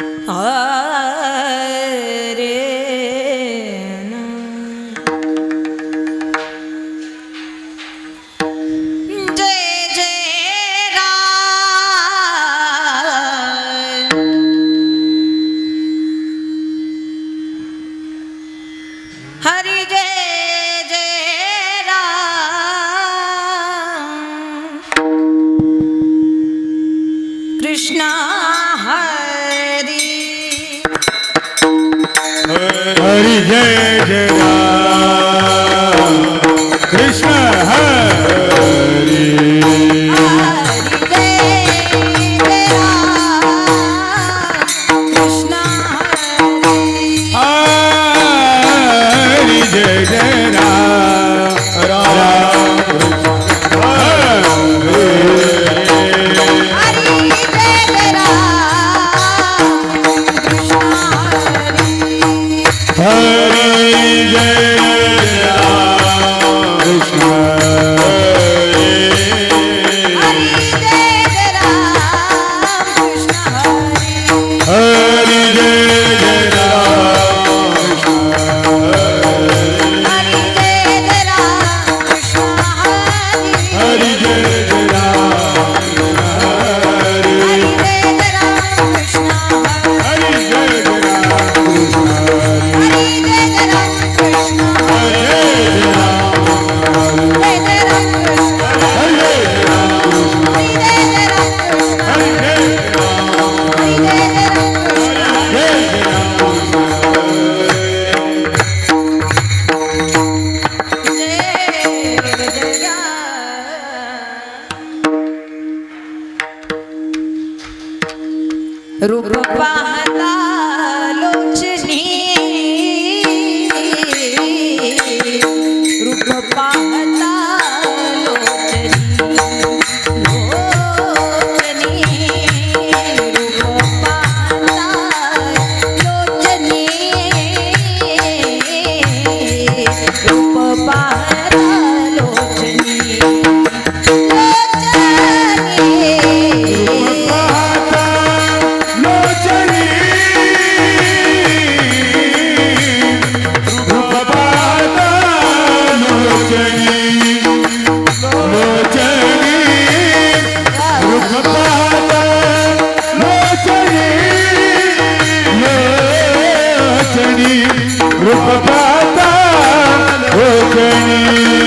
जय कृष्ण हर रूप पाहता Ukraine.